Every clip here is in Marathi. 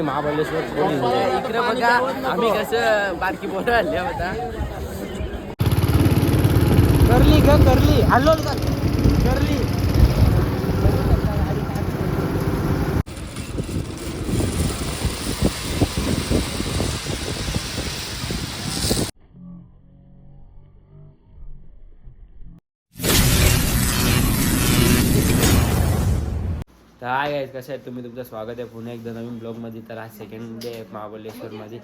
महाबळेश्वर इकडे बघा आम्ही कसं बारकी बोट आणल्या होता करली ग करली. हल्लो करली. तर हाय गाईज कसं आहे तुम्ही तुमचं स्वागत आहे पुन्हा एकदा नवीन ब्लॉगमध्ये. तर आज सेकंड डे आहे महाबळेश्वरमध्ये.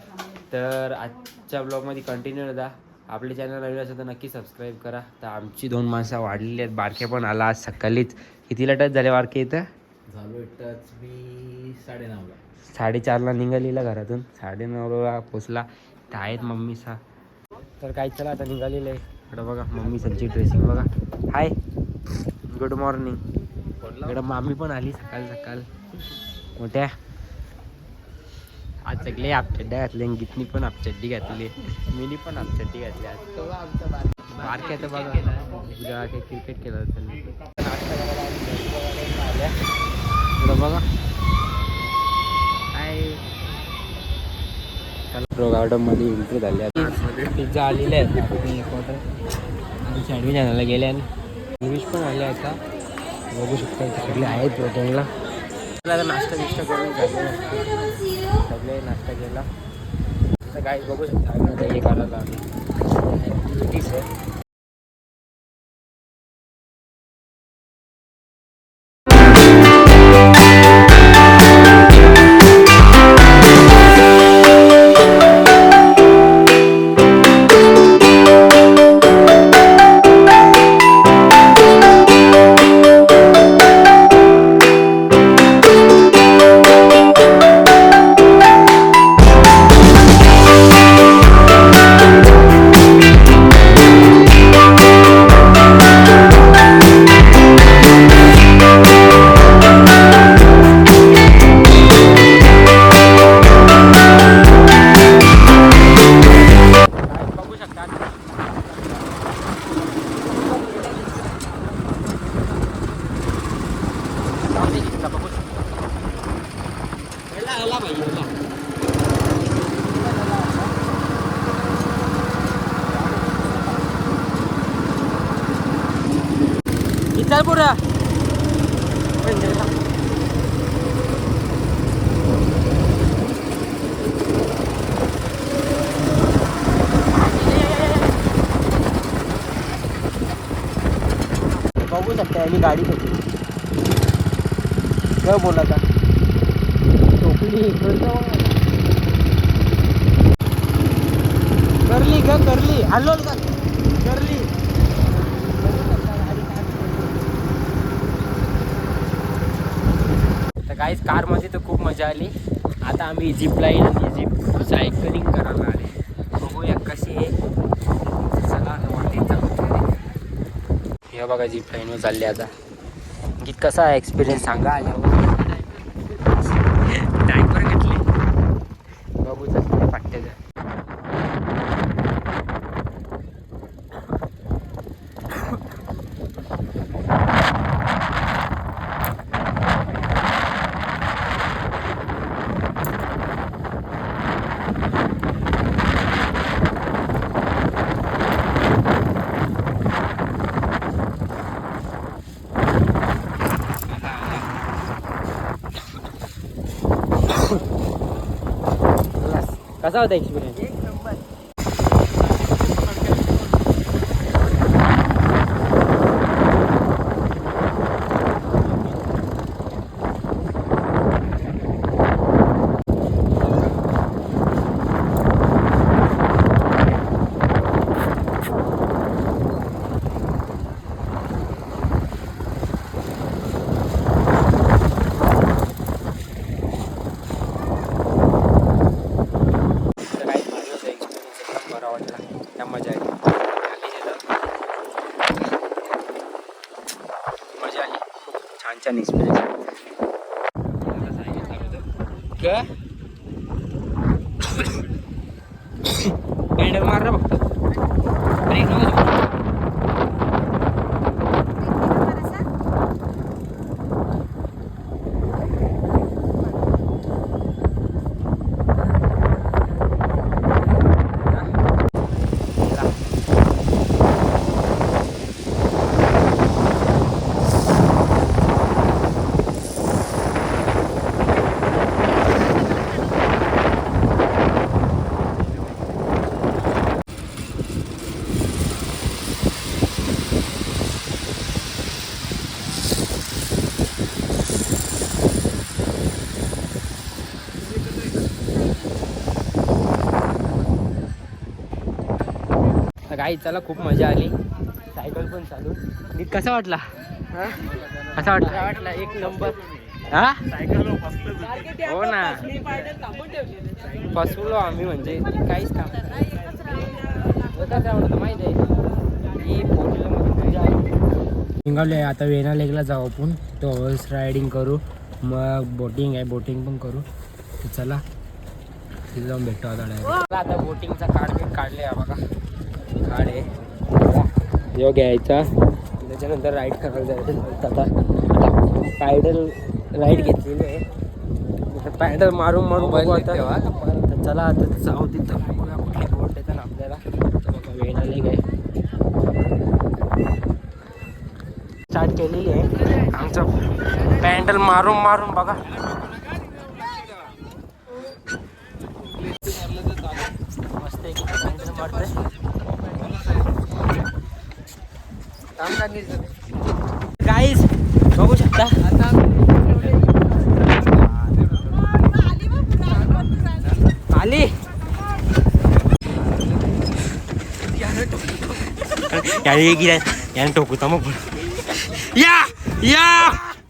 तर आजच्या ब्लॉगमध्ये कंटिन्यू होता आपले चॅनल नवीन असेल तर नक्की सबस्क्राईब करा. तर आमची दोन माणसं वाढलेली आहेत. बारके पण आला आज सकाळीच. कितीला टच झाले बारके इथं? झालो टच मी साडे नऊला साडेचारला निघालेला घरातून. साडेनऊला पोचला. तर आहेत मम्मी सा. तर काय चला आता निघालेलं. आहे बघा मम्मी ड्रेसिंग बघा. हाय गुड मॉर्निंग इकडं मामी पण आली सकाळ सकाळ. मोठ्या. आज सगळे आपचड्ड्या घातले गीतनी पण आपचड्डी घातली. मीनी पण आपचड्डी घातली आज. बारक्या तर बघा. क्रिकेट केलं. इकडं बघा. मध्ये एंट्री झाली पिझ्झा आलेले आहेत. आणि सँडविच आणायला गेले आणि. सँडविच पण आले आता. बघू शकता सगळे आहेत वेटिंगला आता नाश्ता बिष्टा करून सगळे नाश्ता केला. तर काय बघू शकता आम्ही आला हे आम्ही आहे. मी गाडी कशी काय बोलायचा टोपली करली ग करली. हल्लो का करली. तर काहीच कारमध्ये तर खूप मजा आली. आता आम्ही झिप लाईन आणि झिप सायकलिंग करायला आले बघूया कशी आहे चला वाटेत जाऊ हे बघा जीप लाईनवर चालली आता. गीत कसा आहे एक्सपिरियन्स सांगा कसा होता एक्सपिरियन्स तर काही माझं होतं एक्सपिरियन्स एकदम बरा वाटला त्या मजा आली खाली गेलं. मजा आली खूप छान छान एक्सपिरियन्स काय गाई चला खूप मजा आली. सायकल पण चालू. नीट कसा वाटला? कसा वाटला? वाटला? एक नंबर. हा? हो ना. फसवलो आम्ही म्हणजे काहीच काम माहिती आहे? निघालो आहे आता वेणा लेकला जाऊ आपण. तो हॉर्स रायडिंग करू. मग बोटिंग आहे बोटिंग पण करू. तर चला तिथे जाऊन भेटतो आता direct. आता बोटिंगचा कार्ड बिट काढले आहे बघा. कार्ड आहे यो घ्यायचा. त्याच्यानंतर राईड करायला जायचं. आता पॅडल राईड घेतलेली आहे. पॅडल मारून मारून बघू आता. तर चला आता जाऊ तिथं. बघूया कुठली बोट येतं ना आपल्याला. बघा वेळ आली काय. स्टार्ट केलेली आहे. आमचं पॅन्डल मारून मारून बघा. मस्त एक पॅन्डल मारतोय. गाईज बघू शकता. आली. याने गिरा टोकूता मग या या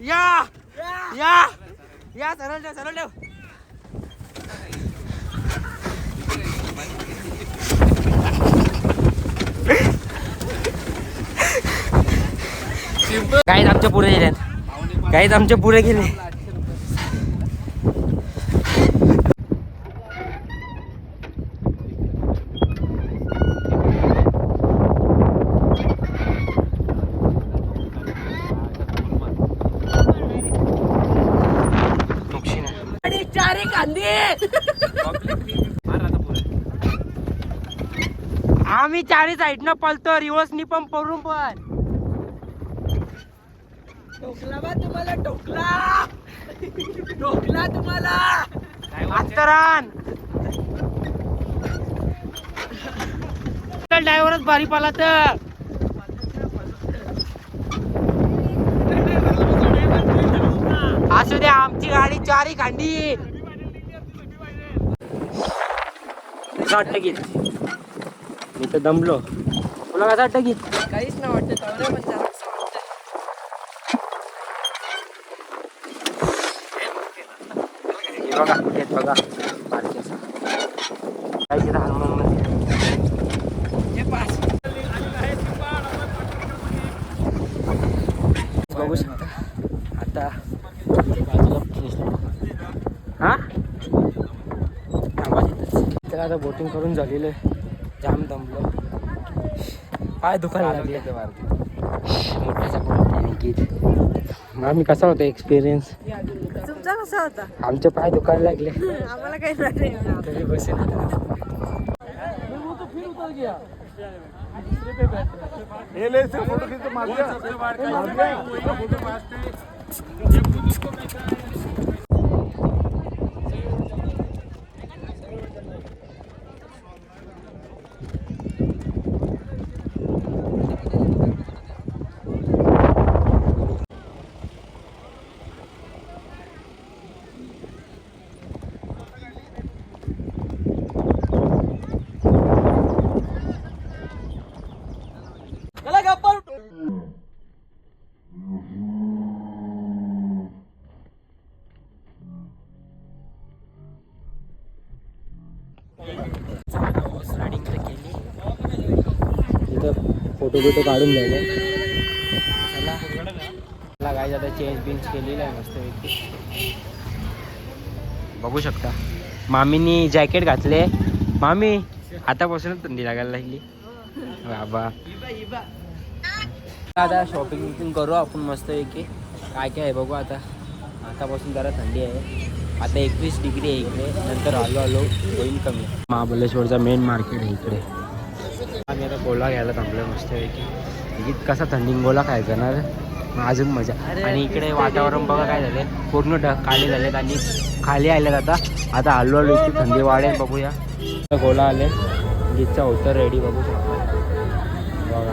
या या या सरळ ठेव सरळ ठेव. गाईज आमच्या पुढे गेल्यात गाईज आमच्या पुढे गेले. आम्ही चारी साईडनं पळतो रिवर्सनी पण पळून पण. टोकला बा तुम्हाला टोकला टोकला तुम्हाला. आत्तरान ड्रायव्हरच भारी पाला तर. असू द्या आमची गाडी चारी खांडी. कसं वाटतं गीत? मी तर दमलो. तुला कसं वाटतं गीत? काहीच नाही वाटत तेवढं पण जरा असं वाटतंय. हे बघा येत बघा. बारकेचं. काय बघू शकता. आता बाजूला फिनिश हा तर आता बोटिंग करून झालेलं आहे. जाम दमलो पाय दुखायला लागले मोठ्याचा मग आम्ही कसा होता एक्सपिरियन्स तुमचा कसा होता आमचे पाय दुखायला लागले. आम्हाला काही नाही. तरी बसेल हॉर्स तिथं फोटो बिटो काढून द्यायला मला काय आता चेंज बिंज केलेलं आहे मस्तपैकी बघू शकता. मामीनी जॅकेट घातले. मामी आतापासूनच थंडी लागायला लागली. बाबा. आता शॉपिंग बिपिंग करू आपण मस्तपैकी काय काय आहे बघू आता. आतापासून जरा थंडी आहे. आता एकवीस डिग्री आहे इकडे. नंतर आलो आलो होईल कमी. महाबलेश्वरचा मेन मार्केट आहे इकडे. आम्ही आता गोला घ्यायला थांबलो मस्तपैकी. इथे कसा थंडी गोला खायचा ना अजून मजा. आणि इकडे वातावरण बघा काय झाले पूर्ण ढ काळे झालेत आणि खाली आलेत आता. आता आलो आलो इतकी थंडी वाढेल बघूया. गोला आले. गीतचा होतं रेडी बघू शकता. बघा.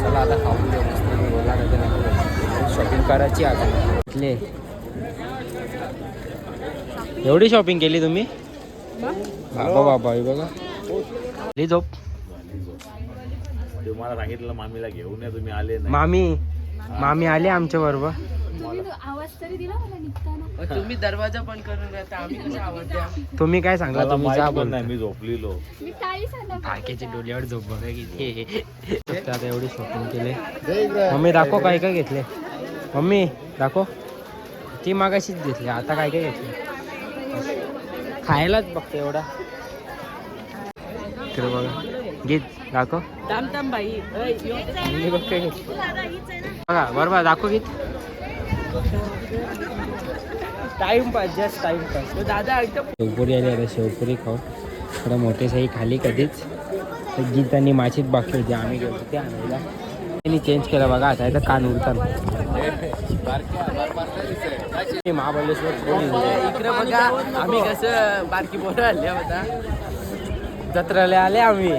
चला आता खाऊन घेऊ मस्त. गोला शॉपिंग करायची आता इथले. एवढी शॉपिंग केली तुम्ही? बाबा बाबा बघा. आली झोप. ते मला सांगितलं मामीला घेऊन या तुम्ही आले नाही. मामी मामी आले आमच्या बरोबर. आवाज तरी दिला मला निघताना. तुम्ही दरवाजा पण करून राहता आम्ही कसा आवाज द्या. तुम्ही काय सांगला मला तुम्ही माहीत जा पण बोल नाही मी झोपलेलो. काकेच्या डोल्यावर झोप बघा किती आता एवढी शॉपिंग केले. मम्मी दाखव काय काय घेतले. मम्मी दाखव. ती मागाशीच घेतली आता काय काय घेतले? खायलाच बघते एवढा. इकडे बघा गीत। दाखव बाई बघ बरोबर दाखव गीत टाइमपास जस्ट टाइमपास तो दादा एकदम शेवपुरी आली आता शेवपुरी खाऊ. थोडं मोठे साई खाली कधीच. तर गीत आणि माशीत बाकी होती आम्ही गेलो ते आणायला. त्यांनी चेंज केलं बघा आता इथं कान उडतात. हे महाबळेश्वर कोणी इकडे बघा आम्ही कसं बारकी होता जत्राला आले आम्ही.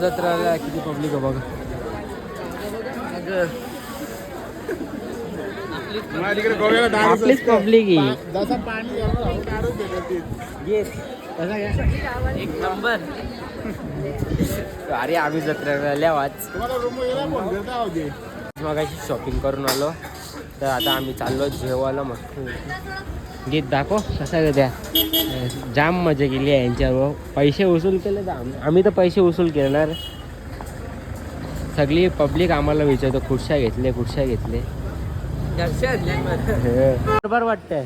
जत्राला किती पब्लिक आहे बघा. आपलीच पब्लिक एक नंबर अरे आम्ही जत्रेला आल्या वाच मगाशी शॉपिंग करून आलो. तर आता आम्ही चाललो जेवायला मस्त गीत दाखव कसा त्या जाम मजा केली आहे यांच्यावर पैसे वसूल केले तर आम- आम्ही तर पैसे वसूल करणार सगळी पब्लिक आम्हाला विचारतो खुर्च्या घेतले खुर्च्या घेतले आणले. बरोबर वाटतंय.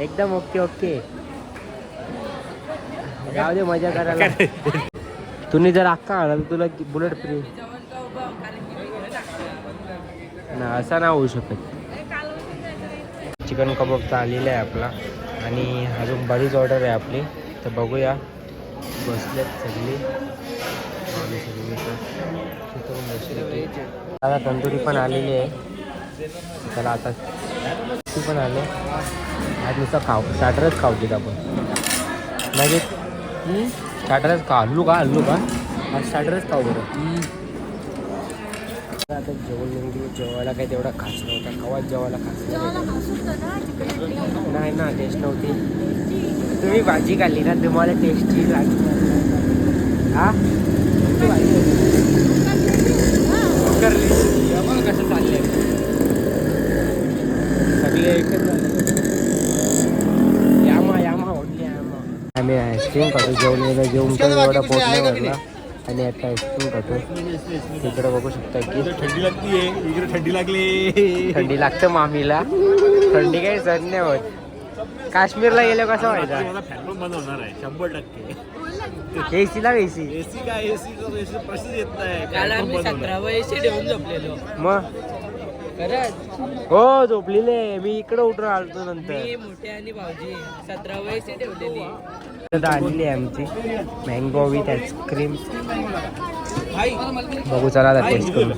एकदम ओके ओके. जाऊ दे मजा करायला. तुम्ही जर अक्का आला तर तुला बुलेट फ्री ना असा ना होऊ शकत. चिकन कबाबचा आलेला आहे आपला. आणि अजून बरीच ऑर्डर आहे आपली. तर बघूया. बसलेत सगळी. आता तंदुरी पण आलेली आहे. त्याला आता ती पण आले. आज नुसतं खाऊ. स्टार्टरच खाऊ देत आपण. नाही स्टार्टरच खा हल्लू का? हल्लू का? आज स्टार्टरच खाऊ बरं. आता जेवण म्हणजे जेवायला काही तेवढा खास नव्हता. कवाच जेवायला खास नाही ना टेस्ट नव्हती. तुम्ही भाजी खाल्ली ना तुम्हाला टेस्टी लागली. हा. करली. कसं चाललंय? सगळे एकच. यामा यामा ओढली यामा. आम्ही आईस्क्रीम खातो जेवण जेवण पण एवढा पोट नाही आणि आता आईस्क्रीम खातो तिकडे बघू शकता की थंडी लागतीये इकडे थंडी लागली. थंडी लागतं मामीला. थंडी काही सहन नाही होत. काश्मीरला गेलो कसं व्हायचा? होणार आहे शंभर टक्के. एसीला एसी एसी काय? एसी एसी प्रश्न येत नाही. मग? हो झोपलेले मी इकडे उठून आलतो मी नंतर मोठे आणि भाऊजी सतरा वयशी ठेवलेली. आलेली आहे आमची. मँगो विथ आईस्क्रीम बघू चला आता टेस्ट करू.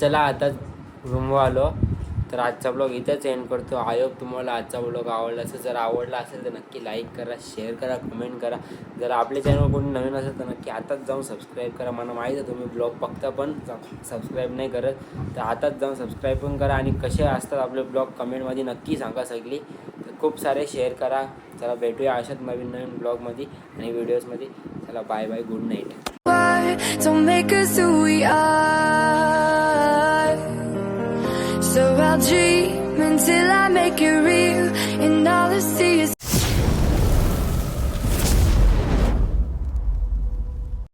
चला. आता रूमवर आलो. तर आजचा ब्लॉग इथंच एंड करतो. आय होप तुम्हाला आजचा ब्लॉग आवडला असेल. जर आवडला असेल तर नक्की लाईक करा शेअर करा कमेंट करा. जर आपले चॅनल कोणी नवीन असेल तर नक्की आताच जाऊन सबस्क्राईब करा. मला माहीत आहे तुम्ही ब्लॉग बघता पण सबस्क्राईब नाही करत. तर आताच जाऊन सबस्क्राईब पण करा आणि कसे असतात आपले ब्लॉग कमेंटमध्ये नक्की सांगा सगळी. तर खूप सारे शेअर करा. चला भेटूया अशाच नवीन नवीन ब्लॉगमध्ये आणि व्हिडिओजमध्ये चला bye bye good night Don't make us who we are. So I'll dream until I make it real, and all I see is.